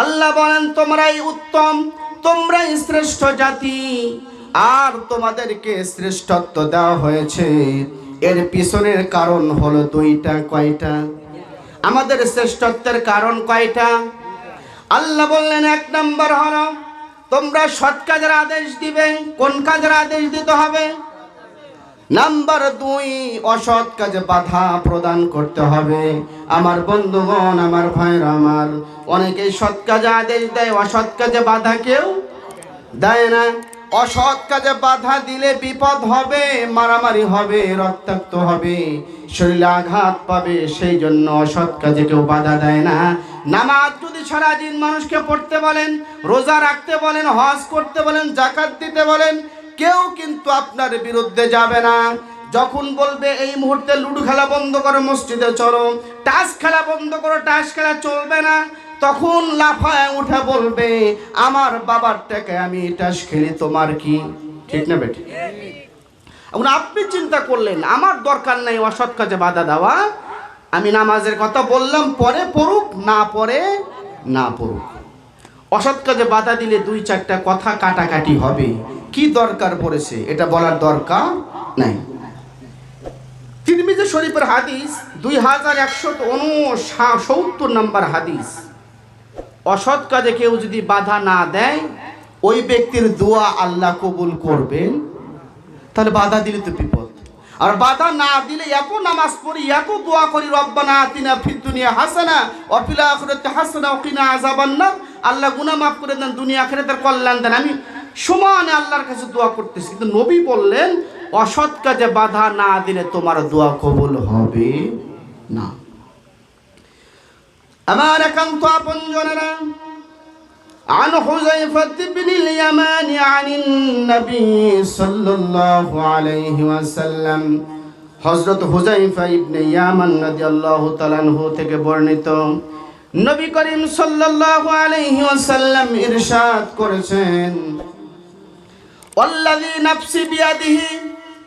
আল্লাহ বলেন, তোমরাই উত্তম, তোমরাই শ্রেষ্ঠ জাতি, আর তোমাদেরকে শ্রেষ্ঠত্ব দেওয়া হয়েছে। এর পিছনের কারণ হলো দুইটা, কয়টা? আমাদের শ্রেষ্ঠত্বের কারণ কয়টা? আল্লাহ বললেন, এক নম্বর হলো, তোমরা সৎ কাজের আদেশ দিবে, কোন কাজের আদেশ দিতে হবে? নাম্বার দুই, অসৎ কাজে বাধা প্রদান করতে হবে। আমার বন্ধুগণ, আমার ভাইরা আমার অনেকে সৎ কাজে আদেশ দেয়, অসৎ কাজে বাধা কেউ দেয় না। অসৎ কাজে বাধা দিলে বিপদ হবে, মারামারি হবে, রক্তাক্ত হবে, শরীরে আঘাত পাবে, সেই জন্য অসৎ কাজে কেউ বাধা দেয় না। নামাজ যদি সারাদিন মানুষকে পড়তে বলেন, রোজা রাখতে বলেন, হজ করতে বলেন জাকাত দিতে বলেন কেউ কিন্তু আপনার বিরুদ্ধে যাবে না। যখন বলবে, এই মুহূর্তে লুডো খেলা বন্ধ করো, মসজিদে চলো টাস খেলা বন্ধ করো টাস খেলা চলবে না। তখন লাফায় উঠে বলবে, আমার বাবার টাকে আমি টাস খেলি, তোমার কি? ঠিক না বেটি? এখন আপনি চিন্তা করলেন, আমার দরকার নাই অসৎ কাজে বাধা দেওয়া। আমি নামাজের কথা বললাম, পরে পড়ুক, না পরে না পড়ুক। অসৎ কাজে বাধা দিলে দুই চারটা কথা কাটাকাটি হবে। কি দরকার পড়েছে? এটা বলার দরকার নাই। তিরমিজি শরীফের হাদিস দুই হাজার একশো সত্তর নম্বর হাদিস। অসৎ কাজে কেউ যদি বাধা না দেয়, ওই ব্যক্তির দোয়া আল্লাহ কবুল করবেন। তাহলে বাধা দিলে তো বিপদ। আর বাধা না দিলে এত নামাজ পড়ি, এত দোয়া করি, রব্বানা আতিনা ফিদ দুনিয়া হাসানা অফিলা আখিরাতে হাসানা ওকিনা আযাবান্নার আল্লাহ গুনাহ মাফ করে দেন, দুনিয়া আখিরাতের কল্যাণ দেন। আমি সমানে আল্লাহর কাছে দোয়া করতেছি কিন্তু নবী বললেন অসৎ কাজে বাধা না দিলে তোমার দোয়া কবুল হবে না আমার একান্ত আপনজনেরা عن حذيفة بن اليمان عن النبي صلى الله عليه وسلم হযরত হুজাইফা ইবনে ইয়ামান রাদিয়াল্লাহু তাআলা আনহু থেকে বর্ণিত নবী করিম সাল্লাল্লাহু আলাইহি ওয়াসাল্লাম ইরশাদ করেছেন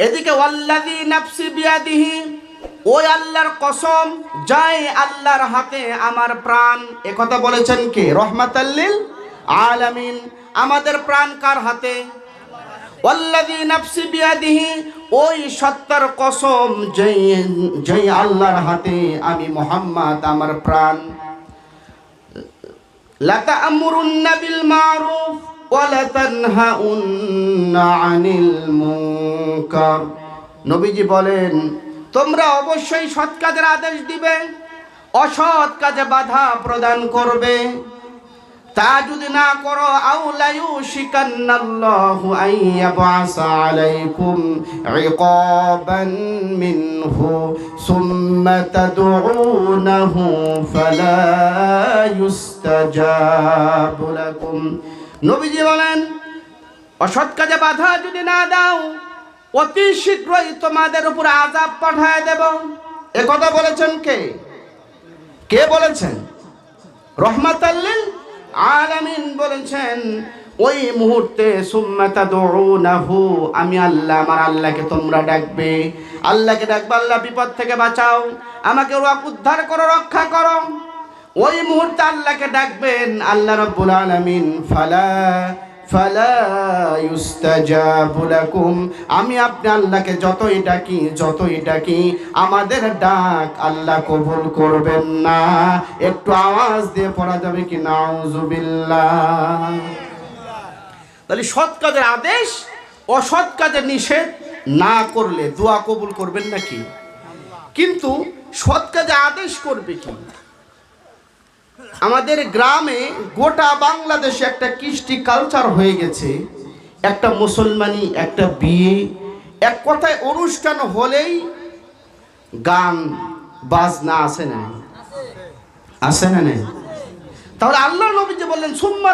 এদিকে ওই আল্লাহর কসম, যাই আল্লাহর হাতে আমার প্রাণ একথা বলেছেন কে? রহমাতাল্লিল আলামিন। আমাদের প্রাণ কার হাতে? ওই সত্তার কসম, যেই আল্লাহর হাতে আমি মোহাম্মদ, আমার প্রাণ। মারুফ নবীজি বলেন, তোমরা অবশ্যই সৎ কাজের আদেশ দিবে, অসৎ কাজে বাধা প্রদান করবে। তা যদি না করো আউলায়ু শিকান্নাল্লাহু আইয়াবাসা আলাইকুম ইকাবান মিনহু, সুম্মা তাদউনাহু ফালা ইউস্তাজাবু লাকুম। নবীজি বলেন, অসৎ কাজে বাধা যদি না দাও, অতি শীঘ্রই তোমাদের উপর আজাব পাঠায় দেব। এ কথা বলেছেন কে? কে বলেছেন? রহমাতাল্লিল আলামিন বলেছেন, ওই মুহূর্তে সুম্মাতা দৌড়াহু আমি আল্লাহ, আমার আল্লাহকে তোমরা ডাকবে। আল্লাহকে ডাকবে, আল্লাহ বিপদ থেকে বাঁচাও। আমাকে উদ্ধার করো, রক্ষা করো। ওই মুহূর্তে আল্লাহকে ডাকবেন, আল্লাহ রব্বুল আলামিন, ফালা আমি আপনি আল্লাহকে যতই ডাকি যতই ডাকি, আমাদের ডাক আল্লাহ কবুল করবেন না। একটু আওয়াজ দিয়ে পড়া যাবে কি? নাউজুবিল্লাহ। তাহলে সৎ কাজের আদেশ, অসৎ কাজের নিষেধ না করলে দোয়া কবুল করবেন নাকি? কিন্তু সৎ কাজে আদেশ করবে কি? আমাদের গ্রামে গোটা বাংলাদেশে একটা কৃষ্টি কালচার হয়ে গেছে। একটা মুসলমানি, একটা বিয়ে, এক কথায় অনুষ্ঠান হলেই গান, বাজনা আসে না? আসে না নেই? তাহলে আল্লাহ নবী যে বললেন, সুম্মা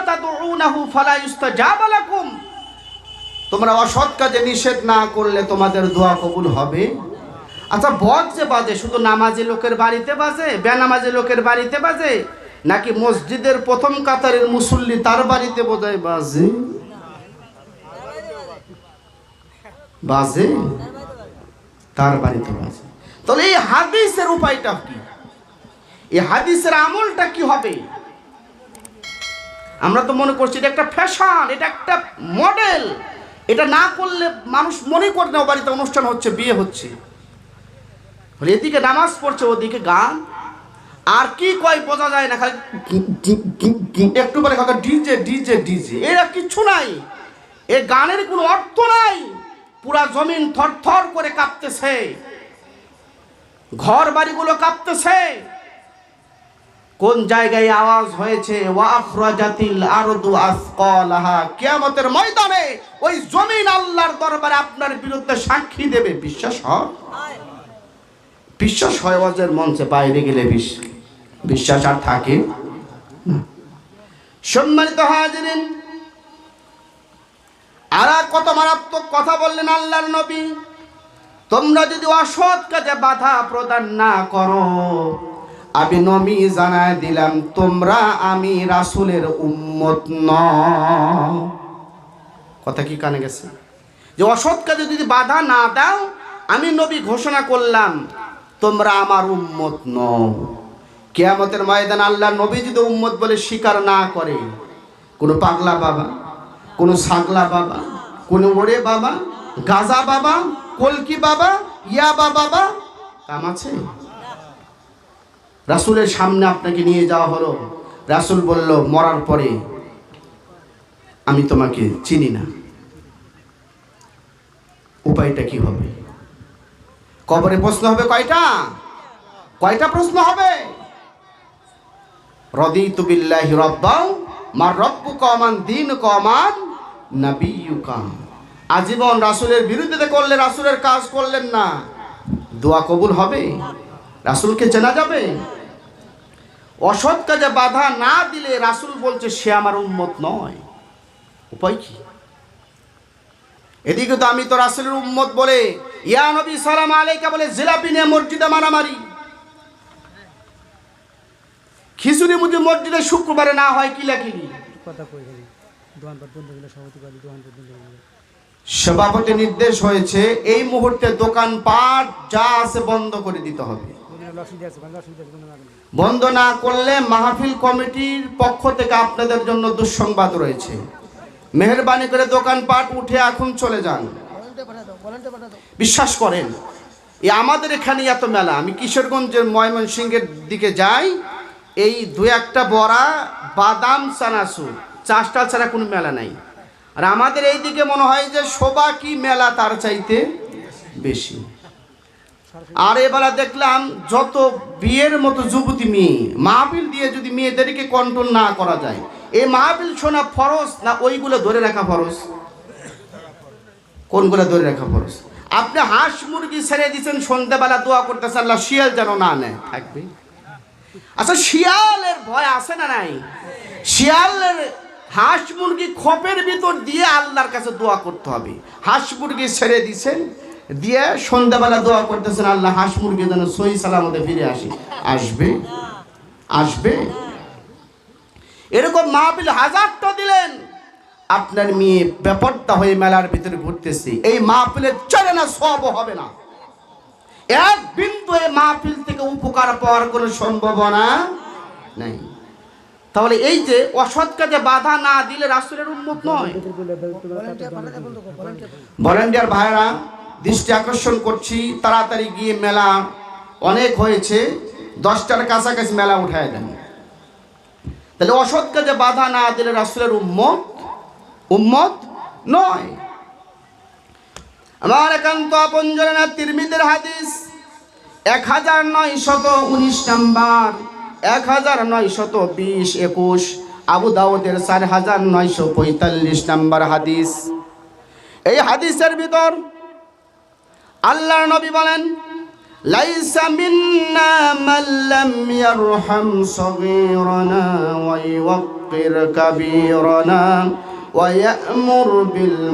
তোমরা অসৎ কাজে নিষেধ না করলে তোমাদের দোয়া কবুল হবে। আচ্ছা বদ যে বাজে, শুধু নামাজি লোকের বাড়িতে বাজে, বেনামাজি লোকের বাড়িতে বাজে? নাকি মসজিদের প্রথম কাতারের মুসল্লি তার বাড়িতে বোধহয় বাজে? বাজে? তার বাড়িতে বাজে। তাহলে এই হাদিসের উপায়টা কি? এই হাদিসের আমলটা কি হবে? আমরা তো মনে করছি এটা একটা ফ্যাশন এটা একটা মডেল এটা না করলে মানুষ মনে করে না বাড়িতে অনুষ্ঠান হচ্ছে, বিয়ে হচ্ছে। এদিকে নামাজ পড়ছে, ওদিকে গান। আর কি কয় বোঝা যায় না খালি একটু পরে কথা ডিজে ডিজে ডিজে। এরা কিচ্ছু নাই। এ গানের কোনো অর্থ নাই। পুরা জমিন থরথর করে কাঁপতেছে। ঘর বাড়িগুলো কাঁপতেছে। কোন জায়গায় আওয়াজ হয়েছে ওয়াখরাজাতিল আরদু আসকালাহা। কিয়ামতের ময়দানে ওই জমিন আল্লাহর দরবারে আপনার বিরুদ্ধে সাক্ষী দেবে বিশ্বাস হয়? বিশ্বাস হয় ওয়াজের মঞ্চে বাইরে গেলে বিশ- বিশ্বাস আর থাকে। সম্মানিত হাজিরিন, আর কত মারাত্মক কথা বললেন আল্লাহর নবী। তোমরা যদি অসৎ কাজে বাধা প্রদান না করো, আমি নবী জানায় দিলাম, তোমরা আমি রাসূলের উম্মত ন কথা কি কানে গেছে? যে অসৎ কাজে যদি বাধা না দাও, আমি নবী ঘোষণা করলাম, তোমরা আমার উম্মত নও। কেয়ামতের ময়দান আল্লাহ নবী যদি উম্মত বলে স্বীকার না করে। কোনো পাগলা বাবা, কোনো ছাগলা বাবা, কোনো ওরে বাবা, গাজা বাবা, কলকি বাবা, ইয়াবা বাবা, কাম আছে? রাসূলের সামনে আপনাকে নিয়ে যাওয়া হলো। রাসূল বলল, মরার পরে আমি তোমাকে চিনি না। উপায়টা কি হবে? কবরে প্রশ্ন হবে কয়টা? কয়টা প্রশ্ন হবে? রদিতু রব্বাও, মার রব্বু কমান দিন কমান নাবিয়ুকা। আজীবন রাসূলের বিরুদ্ধে করলে রাসূলের কাজ করলেন না। দোয়া কবুল হবে? রাসূলকে চেনা যাবে? অসৎ কাজে বাধা না দিলে রাসূল বলছে, সে আমার উন্মত নয়। উপায় কি? এদিকে তো আমি তো রাসূলের উম্মত বলে, ইয়া নবী সালাম আলাইকা, বলে, জিলাপি নিয়ে মসজিদে মারামারি। খিচুড়ি মুদি মসজিদে শুক্রবারে না হয় কিলাকিলি বন্ধ গেলে? সভাপতি নির্দেশ হয়েছে এই মুহূর্তে দোকান পাট যা আছে বন্ধ করে দিতে হবে। বন্ধ না করলে। মাহফিল কমিটির পক্ষ থেকে আপনাদের জন্য দুঃসংবাদ রয়েছে। মেহরবানি করে দোকান পাট উঠে এখন চলে যান। বিশ্বাস করেন এই আমাদের এখানে এত মেলা। আমি কিশোরগঞ্জের ময়মনসিংহের দিকে যাই এই দু একটা বড়া, বাদাম, চানাচুর। চাষটা ছাড়া কোনো মেলা নাই। আর আমাদের এই দিকে মনে হয় যে শোভা কি মেলা তার চাইতে বেশি। আর এবেলা দেখলাম যত বিয়ের মতো যুবতী মেয়ে মাহবিল দিয়ে যদি মেয়েদেরকে কন্ট্রোল না করা যায় এই মাহবিল শোনা ফরজ না ওইগুলো ধরে রাখা ফরজ? কোনগুলো ধরে রাখা ফরজ? আপনি হাঁস মুরগি ছেড়ে দিচ্ছেন সন্ধ্যাবেলা দোয়া করতেছেন, আল্লাহ শিয়াল যেন না নেয়। থাকবে? আচ্ছা শিয়ালের ভয় আছে না নাই? শিয়ালের হাঁস মুরগি খোপের ভিতর দিয়ে আল্লাহর কাছে দোয়া করতে হবে। হাঁস মুরগি ছেড়ে দিছেন, দিয়ে সন্ধ্যাবেলা দোয়া করতেছেন, আল্লাহ, হাঁস মুরগি যেন সহি সালামতে ফিরে আসি। আসবে? আসবে? এরকম মাহবিল হাজারটা দিলেন। আপনার মেয়ে ব্যাপারটা হয়ে মেলার ভিতরে ঘুরতেছে। এই মাহফিলের চলে না সব হবে না। এক বিন্দু মাহফিল থেকে উপকার পাওয়ার কোনো সম্ভাবনা নাই। তাহলে এই যে অসৎ কাজে বাধা না দিলে রাসূলের উন্মত নয়। ভলেন্টিয়ার ভাইরা দৃষ্টি আকর্ষণ করছি, তাড়াতাড়ি গিয়ে মেলা অনেক হয়েছে, দশটার কাছাকাছি মেলা উঠায় দেন। তাহলে অসৎ কাজে বাধা না দিলে রাসূলের উম্মত উম্মত নয়। আমার একান্ত আপনজনা তিরমিদের হাদিস। এক হাজার নয় শত উনিশ নাম্বার এক হাজার নয় শত বিশ একুশ, আবু দাউদের চার হাজার নয়শো পঁয়তাল্লিশ নাম্বার হাদিস। এই হাদিসের ভিতর আল্লাহর নবী বলেন, লাইসা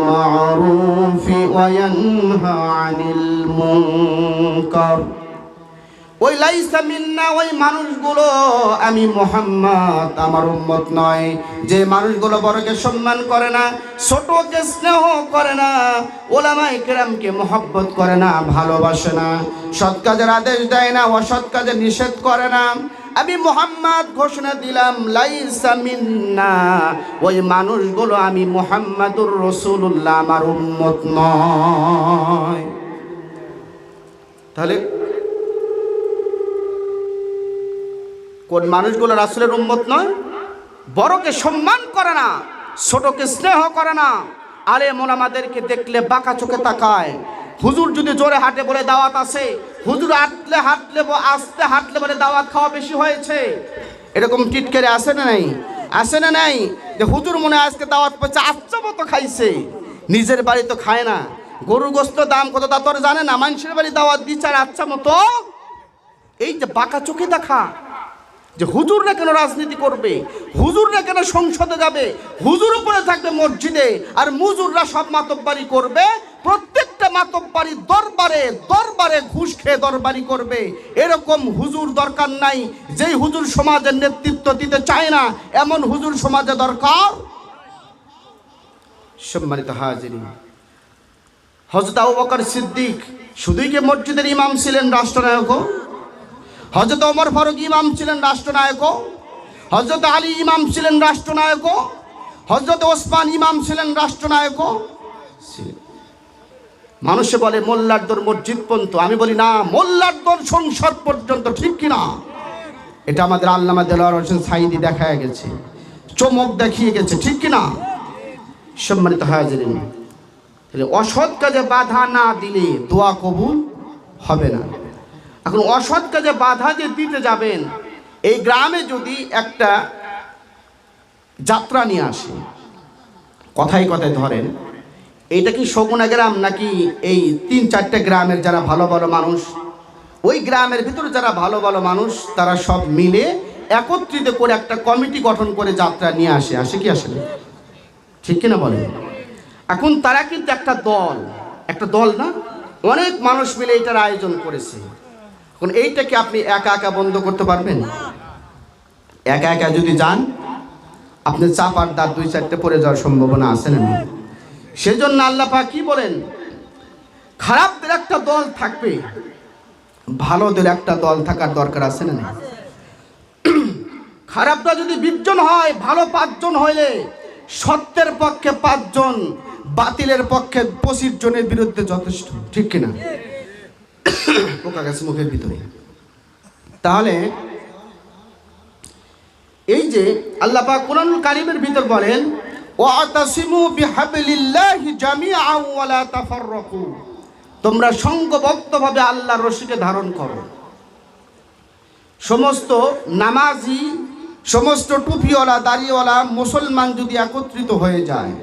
মা'রুফি ওয়া ইয়ানহা 'আনিল মুনকার ওই লাইসা মিন্না, ওই মানুষগুলো, আমি মোহাম্মদ, আমার উম্মত নয়। যে মানুষগুলো বড়কে সম্মান করে না, ছোটকে স্নেহ করে না ওলামাই কেরামকে মহব্বত করে না, ভালোবাসে না, সৎ কাজের আদেশ দেয় না, অসৎ কাজে নিষেধ করে না আমি মোহাম্মদ ঘোষণা দিলাম, লাইসা মিন্না। ওই মানুষগুলো আমি মোহাম্মদুর রসুল্লাহ আমার উম্মত নয়। তাহলে কোন মানুষগুলো রাসুলের উম্মত নয়? বড়কে সম্মান করে না, ছোটকে স্নেহ করে না। আলে মোলামাদেরকে দেখলে বাঁকা চোখে তাকায়। হুজুর যদি জোরে হাঁটে বলে দাওয়াত আছে হুজুর হাঁটলে হাঁটলে আস্তে হাঁটলে বলে দাওয়াত খাওয়া বেশি হয়েছে। এরকম টিটকেরে আসে না নাই? আসে না নাই? যে হুজুর মনে আজকে দাওয়াত পাচ্ছে আচ্ছা মতো খাইছে। নিজের বাড়ি তো খায় না। গরু গোস্ত দাম কত তা তোর জানে না। মানুষের বাড়ি দাওয়াত দিচ্ছে আর আচ্ছা মতো। এই যে বাঁকা চোখে দেখা। যে হুজুররা কেন রাজনীতি করবে? হুজুররা কেন সংসদে যাবে? হুজুর উপরে থাকবে মসজিদে। আর মুজুররা সব মাতব্বারি করবে। প্রত্যেকটা মাতব্বারি দরবারে দরবারে ঘুষ খেয়ে দরবারি করবে। এরকম হুজুর দরকার নাই। যেই হুজুর সমাজের নেতৃত্ব দিতে চায় না, এমন হুজুর সমাজে দরকার? সম্মানিত হাজির হজরত আবু বকর সিদ্দিক শুধুই কি মসজিদের ইমাম ছিলেন রাষ্ট্রনায়কও হজরত ওমর ফারুক ইমাম ছিলেন রাষ্ট্রনায়ক। হজরত আলী ইমাম ছিলেন রাষ্ট্রনায়ক। হজরত ওসমান ইমাম ছিলেন রাষ্ট্রনায়ক। ছিলেন। মানুষে বলে, মোল্লার দর মসজিদ পর্যন্ত। আমি বলি, না, মোল্লার দর সংসদ পর্যন্ত, ঠিক কিনা? এটা আমাদের আল্লামা দেলোয়ার হোসেন সাইদি দেখা গেছে। চমক দেখিয়ে গেছে, ঠিক কিনা? সম্মানিত হাজিরিন, তাহলে অসৎ কাজে বাধা না দিলে দোয়া কবুল হবে না। এখন অসৎ কাজে বাধা যে দিতে যাবেন, এই গ্রামে যদি একটা যাত্রা নিয়ে আসে কথাই কথায় ধরেন এইটা কি শগুনা গ্রাম নাকি এই তিন চারটে গ্রামের যারা ভালো ভালো মানুষ? ওই গ্রামের ভিতরে যারা ভালো ভালো মানুষ, তারা সব মিলে একত্রিত করে একটা কমিটি গঠন করে যাত্রা নিয়ে আসে। আসে কি আসলে ঠিক কিনা বলেন এখন তারা কিন্তু একটা দল। একটা দল না? অনেক মানুষ মিলে এটার আয়োজন করেছে। এখন এইটাকে আপনি একা একা বন্ধ করতে পারবেন? একা একা যদি যান, আপনি চাপার দাঁত দুই চারটে পড়ে যাওয়ার সম্ভাবনা আছে না? সেজন্য আল্লাহ পাক কি বলেন? খারাপদের একটা দল থাকবে, ভালোদের একটা দল থাকার দরকার আছে না খারাপটা যদি বিশজন হয়, ভালো পাঁচজন হইলে সত্যের পক্ষে পাঁচজন, বাতিলের পক্ষে পঁচিশ জনের বিরুদ্ধে যথেষ্ট, ঠিক কিনা? পোকা গেছে মুখের ভিতরে। তাহলে, এই যে আল্লাহ পাক কোরআনুল কারিমের ভিতর বলেন ওয়াতাসিমু বিহাবলিল্লাহি জামিআন ওয়া লা তাফাররাকু। তোমরা সঙ্গবদ্ধভাবে আল্লাহর রশিকে ধারণ করো। সমস্ত নামাজি, সমস্ত টুপিওয়ালা, দাড়িওয়ালা মুসলমান যদি একত্রিত হয়ে যায়,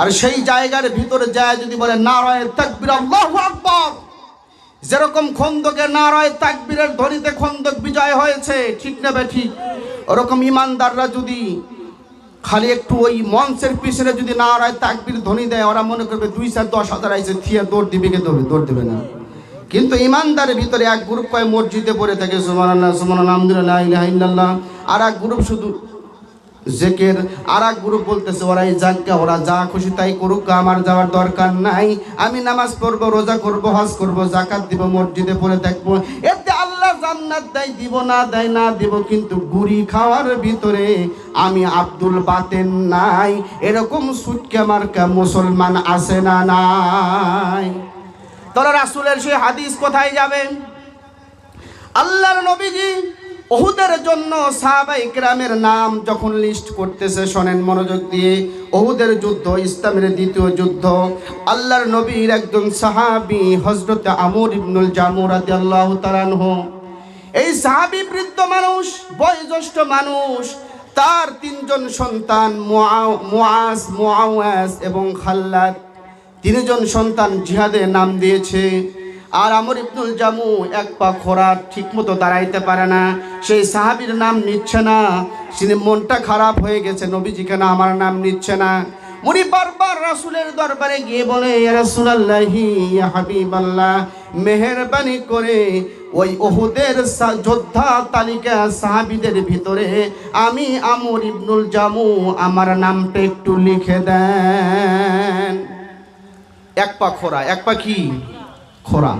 আর সেই জায়গার ভিতরে যায় যদি বলে, নারায় তাকবির, আল্লাহু আকবার! যেরকম খন্দকের নারায় তাকবীরের ধ্বনিতে খন্দক বিজয় হয়েছে, ঠিক না ঠিক? ওরকম ইমানদাররা যদি খালি একটু ওই মঞ্চের পিছনে যদি নারায় তাকবীর ধ্বনি দেয়, ওরা মনে করবে দুই চার দশ হাজার আইসে থিয়া দৌড় দিবে কে দৌড় দৌড় দেবে না। কিন্তু ইমানদারের ভিতরে এক গ্রুপ কয় মসজিদে পড়ে থাকে সুমান আল্লাহ সুমান আলহামদুলিল্লাহ ইলাহা ইল্লাল্লাহ। আর এক গ্রুপ শুধু জেকের, আর এক গ্রুপ বলতেছে, ওরা এই জানকে ওরা যা খুশি তাই করুক, আমার যাওয়ার দরকার নাই। আমি নামাজ পড়ব, রোজা করব, হজ করব, জাকাত দিব, মসজিদে পড়ে থাকব। এতে জান্নাত দেয়, দিব না দেয়, না দিব, কিন্তু গুড়ি খাওয়ার ভিতরে আমি আব্দুল বাতেন নাই। এরকম সুটকে মার্কা মুসলমান আছে না নাই? তোরা রাসুলের সেই হাদিস কোথায় যাবে? আল্লাহর নবীজি ওহুদের জন্য সাহাবাই গ্রামের নাম যখন লিস্ট করতেছে, শোনেন মনোযোগ দিয়ে ওহুদের যুদ্ধ, ইসলামের দ্বিতীয় যুদ্ধ। আল্লাহর নবীর একজন সাহাবি হজরত আমর ইবনুল জামুরাতে আল্লাহ তালানহ এই সাহাবি বৃদ্ধ মানুষ, বয়োজ্যেষ্ঠ মানুষ, তার তিনজন সন্তান মুআ- মুআজ, মুআওয়াজ এবং খাল্লাদ। তিনজন সন্তান জিহাদে নাম দিয়েছে। আর আমর ইবনুল জামু এক পা খোরা ঠিক মতো দাঁড়াইতে পারে না। সেই সাহাবীর নাম নিচ্ছে না। তিনি মনটা খারাপ হয়ে গেছে। নবীজি কেন আমার নাম নিচ্ছে না? উনি বারবার রাসূলের দরবারে গিয়ে বলে, ইয়া রাসূলুল্লাহি, ইয়া হাবিবাল্লাহ, মেহেরবানি করে ওই ওহুদের যোদ্ধা তালিকা সাহাবিদের ভিতরে আমি আমর ইবনুল জামু, আমার নামটা একটু লিখে দেন। এক পা খোরা, এক পা কি? খোরা।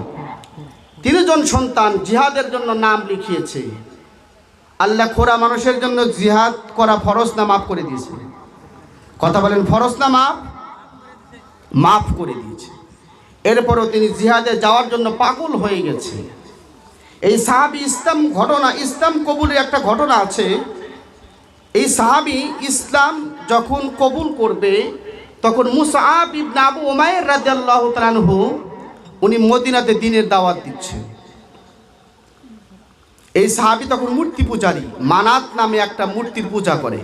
তিনজন সন্তান জিহাদের জন্য নাম লিখিয়েছে। আল্লাহ খোরা মানুষের জন্য জিহাদ করা ফরজ না মাফ করে দিয়েছে। কথা বলেন, ফরজ না মাফ? মাফ করে দিয়েছে। এরপরও তিনি জিহাদে যাওয়ার জন্য পাগল হয়ে গেছে। এই সাহাবি ইসলাম ঘটনা, ইসলাম কবুলের একটা ঘটনা আছে। এই সাহাবি ইসলাম যখন কবুল করবে, তখন মুসাআব ইবনে আবু উমাইর রাদিয়াল্লাহু উনি মদিনাতে দিনের দাওয়াত দিচ্ছেন এই সাহাবি তখন মূর্তি পূজারী, মানাত নামে একটা মূর্তির পূজা করে।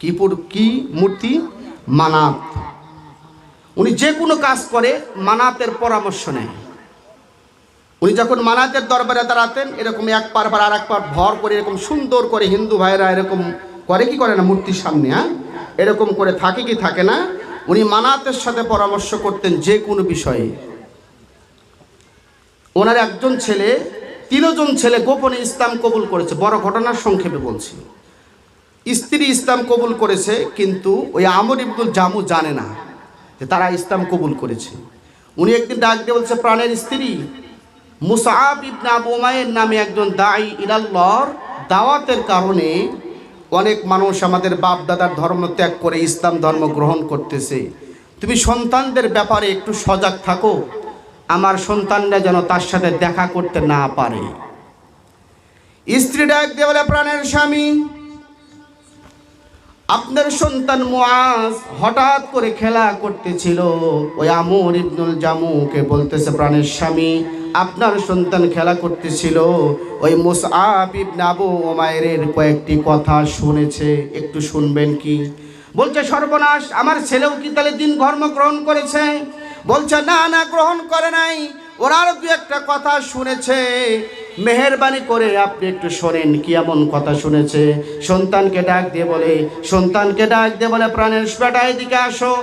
কি কি মূর্তি? মানাত। উনি যে কোনো কাজ করে, মানাতের পরামর্শ নেয়। উনি যখন মানাতের দরবারে দাঁড়াতেন, এরকম এক পার পর আর এক পার ভর করে, এরকম সুন্দর করে হিন্দু ভাইরা এরকম করে, কি করে না, মূর্তির সামনে হ্যাঁ? এরকম করে থাকে কি থাকে না? উনি মানাতের সাথে পরামর্শ করতেন যে কোনো বিষয়ে। ওনার একজন ছেলে, তিনজন ছেলে গোপনে ইসলাম কবুল করেছে। বড় ঘটনার সংক্ষেপে বলছি। স্ত্রী ইসলাম কবুল করেছে, কিন্তু ওই আমর ইবদুল জামু জানে না যে তারা ইসলাম কবুল করেছে। উনি একদিন ডাক দিয়ে বলছে, প্রাণের স্ত্রী মুসাআব ইবনে আবু উমায়ের নামে একজন দায়ী ইলাল্লাহর দাওয়াতের কারণে অনেক মানুষ আমাদের বাপ দাদার ধর্ম ত্যাগ করে ইসলাম ধর্ম গ্রহণ করতেছে। তুমি সন্তানদের ব্যাপারে একটু সজাগ থাকো। আমার সন্তানরা যেন তার সাথে দেখা করতে না পারে। স্ত্রী ডাক দিয়ে বলে, প্রাণের স্বামী, আপনার সন্তান মুআজ হঠাৎ করে খেলা করতেছিল। ওই আমর ইবনুল জামুকে বলতেছে, প্রাণের স্বামী আপনার সন্তান খেলা করতেছিল। ওই মুসআব ইবনে আবু ওমায়ের কয়েকটি কথা শুনেছে। একটু শুনবেন কি? বলছে, সর্বনাশ, আমার ছেলেও কি তাহলে দিন ধর্ম গ্রহণ করেছে? বলছে, না না, গ্রহণ করে নাই। ওরা দু একটা কথা শুনেছে। মেহেরবানি করে আপনি একটু শোনেন, কি এমন কথা শুনেছে? সন্তানকে ডাক দিয়ে বলে, সন্তানকে ডাক দিয়ে বলে, প্রাণের বেটা এদিকে আসো।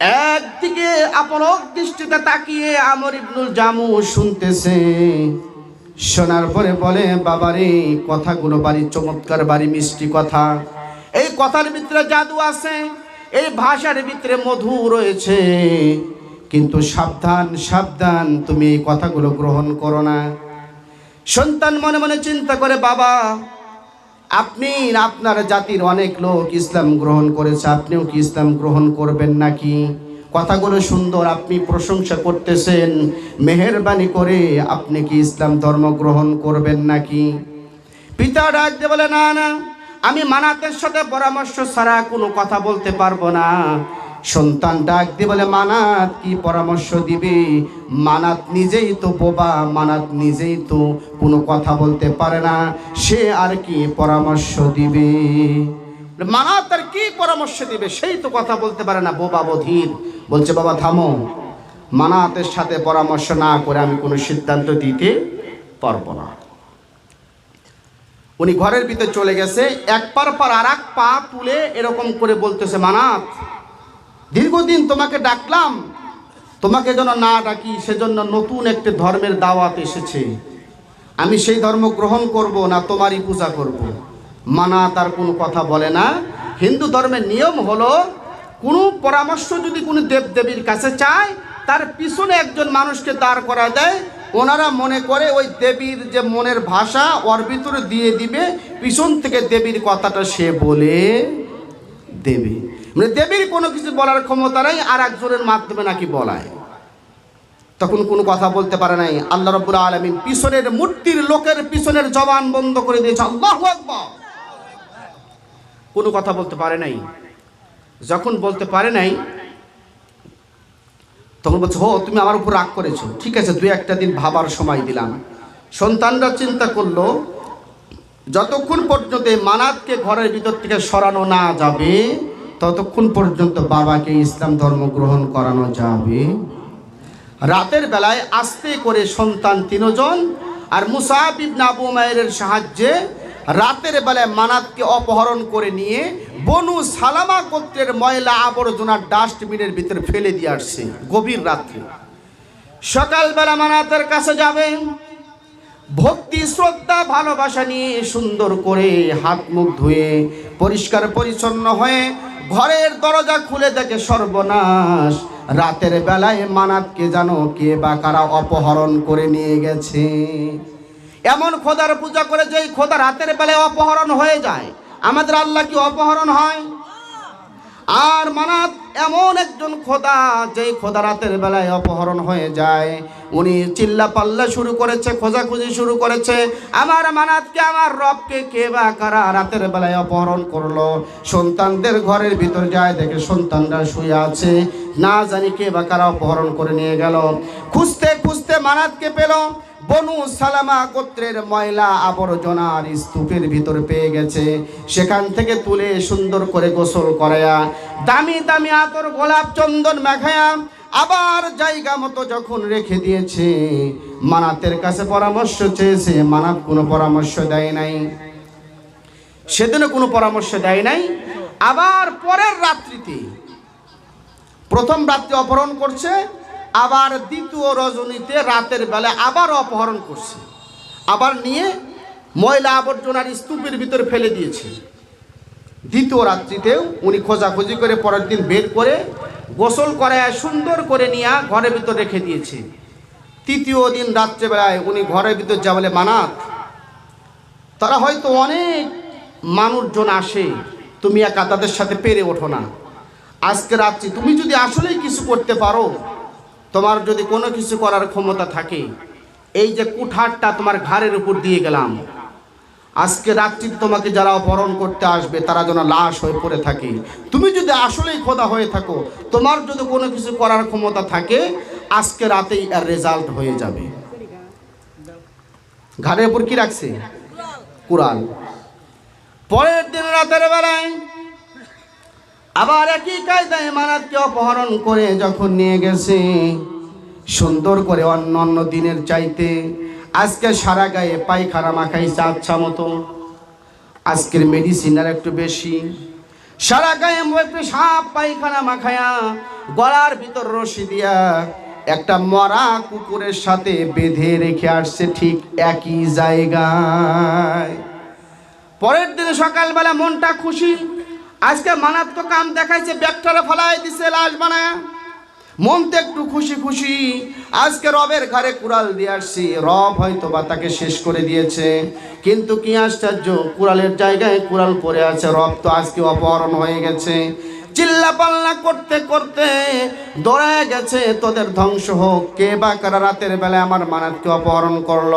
একদিকে আপলক দৃষ্টিতে তাকিয়ে আমর ইবনুল জামু শুনতেছে। শোনার পরে বলে, বাবারে, কথাগুলো বাড়ি, চমৎকার বাড়ি, মিষ্টি কথা। এই কথার ভিতরে জাদু আছে, এই ভাষার ভিতরে মধু রয়েছে। কিন্তু সাবধান সাবধান, তুমি এই কথাগুলো গ্রহণ করো না। সন্তান মনে মনে চিন্তা করে, বাবা আপনি আপনার জাতির অনেক লোক ইসলাম গ্রহণ করেছে, আপনিও কি ইসলাম গ্রহণ করবেন নাকি? কথাগুলো সুন্দর, আপনি প্রশংসা করতেছেন, মেহরবানি করে আপনি কি ইসলাম ধর্ম গ্রহণ করবেন নাকি? পিতা ডাক দিয়ে বলে, না না, আমি মানাতের সাথে পরামর্শ ছাড়া কোনো কথা বলতে পারব না। সন্তান ডাক দিয়ে বলে, মানাত কি পরামর্শ দিবে? মানাত নিজেই তো বোবা, মানাত নিজেই তো কোনো কথা বলতে পারে না। সে আর কি পরামর্শ দিবে? মানাত আর কি পরামর্শ দিবে? সেই তো কথা বলতে পারে না, বোবা বধির। বলছে, বাবা, থামো। মানাতের সাথে পরামর্শ না করে আমি কোনো সিদ্ধান্ত দিতে পারব না। উনি ঘরের ভিতরে চলে গেছে। এক পার পর আর এক পা তুলে এরকম করে বলতেছে, মানাত দীর্ঘদিন তোমাকে ডাকলাম, তোমাকে যেন না ডাকি, সেজন্য নতুন একটি ধর্মের দাওয়াত এসেছে। আমি সেই ধর্ম গ্রহণ করব না তোমারই পূজা করব। মানা তার কোনো কথা বলে না। হিন্দু ধর্মের নিয়ম হলো, কোনো পরামর্শ যদি কোনো দেবদেবীর কাছে চায়, তার পিছনে একজন মানুষকে দাঁড় করা দেয়। ওনারা মনে করে ওই দেবীর যে মনের ভাষা, ওর ভিতরে দিয়ে দিবে, পিছন থেকে দেবীর কথাটা সে বলে দেবে। মানে দেবীর কোনো কিছু বলার ক্ষমতা নাই, আর একজনের মাধ্যমে নাকি বলায়। তখন কোনো কথা বলতে পারে নাই। আল্লাহ রব্বুল আলমিন পিছনের মূর্তির লোকের পিছনের জবান বন্ধ করে দিয়েছে, আল্লাহ কোনো কথা বলতে পারে নাই। যখন বলতে পারে নাই, তখন বলছে, হো, তুমি আমার উপর রাগ করেছ। ঠিক আছে, দুই একটা দিন ভাবার সময় দিলাম। সন্তানরা চিন্তা করল, যতক্ষণ পর্যন্ত মানাতকে ঘরের ভিতর থেকে সরানো না যাবে ততক্ষণ পর্যন্ত বাবাকে ইসলাম ধর্ম গ্রহণ করানো যাবে। রাতের বেলায় আস্তে করে সন্তান তিনজন আর মুসাফ ইবনে আবু মায়ের সাহায্যে রাতের বেলায় মানাতকে অপহরণ করে নিয়ে বনু সালামা গোত্রের ময়লা আবর্জনা ডাস্টবিনের ভিতরে ফেলে দিয়ে আসছে গভীর রাত্রে। সকালবেলা মানাতের কাছে যাবে। ভক্তি, শ্রদ্ধা, ভালোবাসা নিয়ে সুন্দর করে হাত মুখ ধুয়ে পরিষ্কার পরিচ্ছন্ন হয়ে ঘরের দরজা খুলে দেখে সর্বনাশ। রাতের বেলায় মানাতকে জানো কে বা কারা অপহরণ করে নিয়ে গেছে। এমন খোদার পূজা করে যে খোদা রাতের বেলায় অপহরণ হয়ে যায়। আমাদের আল্লাহ কি অপহরণ হয়? আর মানাত এমন একজন খোদা, যেই খোদা রাতের বেলায় অপহরণ হয়ে যায়। উনি চিল্লা পাল্লা শুরু করেছে, খোঁজাখুঁজি শুরু করেছে। আমার মানাতকে, আমার রবকে কে বা কারা রাতের বেলায় অপহরণ করল? সন্তানদের ঘরের ভিতর যায়, দেখে সন্তানরা শুয়ে আছে। না জানি কে বা কারা অপহরণ করে নিয়ে গেল। খুঁজতে খুঁজতে মানাতকে পেল। বনু সালামা গোত্রের ময়লা আবর্জনার স্তূপের ভিতর পেয়ে গেছে। সেখান থেকে তুলে সুন্দর করে গোসল করায়া, দামি দামি আতর, গোলাপ, চন্দন, মাখায়া আবার জায়গা মতো যখন রেখে দিয়েছে, মানাতের কাছে পরামর্শ চেয়েছে, মানাত কোনো পরামর্শ দেয় নাই। সেদিনও কোনো পরামর্শ দেয় নাই। আবার পরের রাত্রিতে, প্রথম রাত্রে অপহরণ করছে আবার দ্বিতীয় রজনীতে রাতের বেলা আবার অপহরণ করছে। আবার নিয়ে ময়লা আবর্জনার স্তূপের ভিতরে ফেলে দিয়েছে। দ্বিতীয় রাত্রিতেও উনি খোঁজাখুঁজি করে পরের দিন বের করে গোসল করায় সুন্দর করে নিয়ে ঘরের ভিতর রেখে দিয়েছে। তৃতীয় দিন রাত্রেবেলায় উনি ঘরের ভিতর যা বলে মানাত। তারা হয়তো অনেক মানুষজন আসে, তুমি একা তাদের সাথে পেরে ওঠো না। আজকে রাত্রি তুমি যদি আসলেই কিছু করতে পারো তোমার যদি কোনো কিছু করার ক্ষমতা থাকে, এই যে কুঠারটা তোমার ঘাড়ের উপর দিয়ে গেলাম, আজকে রাত্রি তোমাকে যারা অপহরণ করতে আসবে, তারা যেন লাশ হয়ে পড়ে থাকে। তুমি যদি আসলেই খোদা হয়ে থাকো, তোমার যদি কোনো কিছু করার ক্ষমতা থাকে, আজকে রাতেই এর রেজাল্ট হয়ে যাবে। ঘাড়ের উপর কি রাখছে? কুরাল পরের দিন রাতের বেলায় আবার একই কায়দায় মানাতকে অপহরণ করে যখন নিয়ে গেছে, সুন্দর করে অন্য অন্য দিনের চাইতে আজকে সারা গায়ে পায়খানা মাখাইছে আচ্ছা মতো। আজকের মেডিসিন আর একটু বেশি। সারা গায়ে একটু সাপ পায়খানা মাখায়া গলার ভিতর রশি দিয়া একটা মরা কুকুরের সাথে বেঁধে রেখে আসছে ঠিক একই জায়গায়। পরের দিন সকালবেলা মনটা খুশি আজকে মানাত্ম কাম দেখাইছে ব্যাগটারে ফলাই দিছে, লাশ বানায়। মন তো একটু খুশি খুশি, আজকে রবের ঘরে কুড়াল দিয়ে আসছি। রব হয়তো বা তাকে শেষ করে দিয়েছে, কিন্তু কি আশ্চর্য, কুড়ালের জায়গায় কুড়াল পরে আছে। রব তো আজকে অপহরণ হয়ে গেছে। চিল্লা পাল্লা করতে করতে দৌড়ায় গেছে, তোদের ধ্বংস হোক। কে বা কারা রাতের বেলায় আমার মানাতকে অপহরণ করল?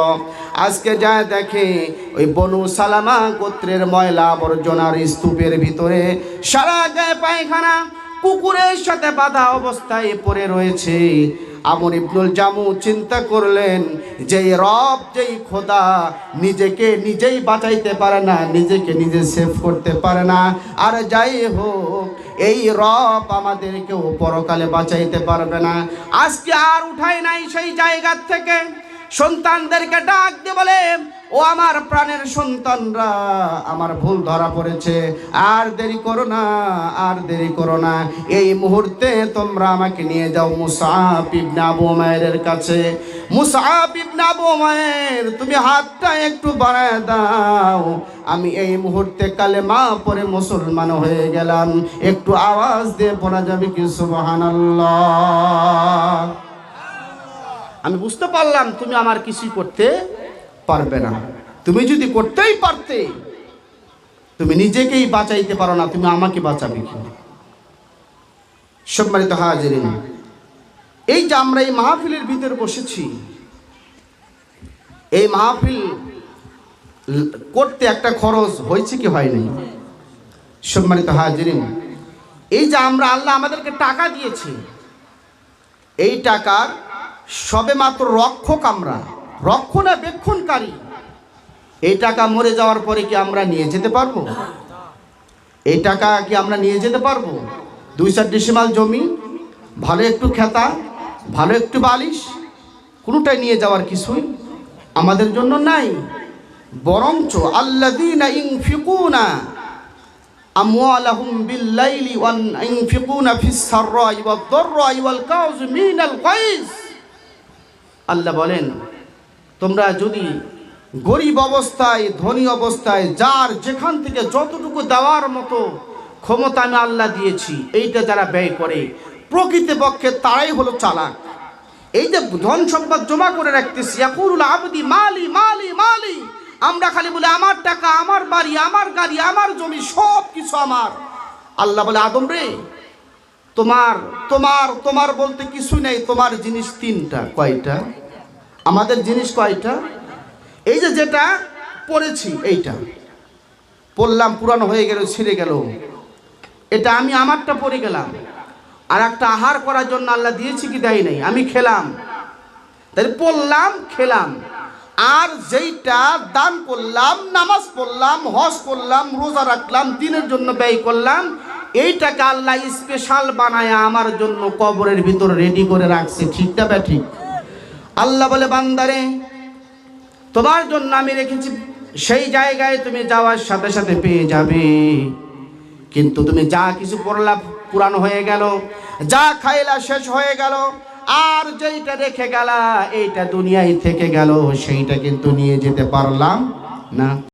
আজকে যায় দেখে ওই বনু সালামা গোত্রের ময়লা আবর্জনার স্তূপের ভিতরে সারা গায়ে পায়খানা, কুকুরের সাথে বাধা অবস্থায় পড়ে রয়েছে। আমর ইবনুল জামু চিন্তা করলেন যে রব যেই খোদা নিজেকে নিজেই বাঁচাইতে পারে না, নিজেকে নিজে সেভ করতে পারে না। আর যাই হোক এই রব আমাদেরকে পরকালে বাঁচাইতে পারবে না। আজকে আর উঠাই নাই সেই জায়গার থেকে। সন্তানদেরকে ডাক দিয়ে বলে ও আমার প্রাণের সন্তানরা, আমার ভুল ধরা পড়েছে। আর দেরি করো না, আর দেরি করো না। এই মুহূর্তে তোমরা আমাকে নিয়ে যাও মুসাফ কাছে। মুসাফ তুমি হাতটা একটু বাড়ায় দাও। আমি এই মুহূর্তে কালে মা পরে মুসলমান হয়ে গেলাম। একটু আওয়াজ দিয়ে পড়া যাবে কি? সুবহানাল্লাহ। আমি বুঝতে পারলাম তুমি আমার কিছুই করতে পারবে না। তুমি যদি করতেই পারতে, তুমি নিজেকেই বাঁচাইতে পারো না, তুমি আমাকে বাঁচাবে কি? সম্মানিত হাজিরিন, এই যে আমরা এই মাহফিলের ভিতরে বসেছি, এই মাহফিল করতে একটা খরচ হয়েছে কি হয়নি? সম্মানিত হাজিরিন, এই যে আমরা আল্লাহ আমাদেরকে টাকা দিয়েছি, এই টাকার সবে মাত্র রক্ষক আমরা। রক্ষণাবেক্ষণকারী। এই টাকা মরে যাওয়ার পরে কি আমরা নিয়ে যেতে পারব? এই টাকা কি আমরা নিয়ে যেতে পারব? দুই চার ডিসিমাল জমি, ভালো একটু খেতা, ভালো একটু বালিশ, কোনোটাই নিয়ে যাওয়ার কিছুই আমাদের জন্য নাই। বরঞ্চ আল্লাযীনা ইনফিকুনা আমওয়ালাহুম বিল-লাইলি ওয়া ইনফিকুনা ফিস-সাররাই ওয়াদ-দাররাই ওয়াল গায়জ আল্লাহ বলেন তোমরা যদি গরিব অবস্থায়, ধনী অবস্থায়, যার যেখান থেকে যতটুকু দেওয়ার মতো ক্ষমতা আমি আল্লাহ দিয়েছি, এইটা যারা ব্যয় করে, প্রকৃতপক্ষে তারাই হলো চালাক। এই যে ধন সম্পদ জমা করে রাখতেছি ইয়াকুরুল আবদি, মালি মালি মালি, আমরা খালি বলে, আমার টাকা, আমার বাড়ি, আমার গাড়ি, আমার জমি, সব কিছু আমার। আল্লাহ বলে, আদম রে, তোমার তোমার তোমার বলতে কিছু নেই, তোমার জিনিস তিনটা, কয়টা? আমাদের জিনিস কয়টা? এই যে যেটা পড়েছি, এইটা। পড়লাম, পুরানো হয়ে গেল, ছিঁড়ে গেল। এটা আমি আমারটা পড়ে গেলাম। আর একটা আহার করার জন্য আল্লাহ দিয়েছি কি দেয় নাই? আমি খেলাম। তাহলে পড়লাম, খেলাম। আর যেইটা দান করলাম, নামাজ পড়লাম, হজ করলাম, রোজা রাখলাম, দিনের জন্য ব্যয় করলাম, এইটাকে আল্লাহ স্পেশাল বানায় আমার জন্য কবরের ভিতর রেডি করে রাখছে। ঠিকটা ব্যা ঠিক? আল্লাহ বলে, বান্দারে, তোমার জন্য আমি রেখেছি, সেই জায়গায় তুমি যাওয়ার সাথে সাথে পেয়ে যাবে। কিন্তু তুমি যা কিছু পড়লা, পুরানো হয়ে গেল, যা খাইলা শেষ হয়ে গেল, আর যেইটা রেখে গেলা, এইটা দুনিয়ায় থেকে গেল, সেইটা কিন্তু নিয়ে যেতে পারলাম না।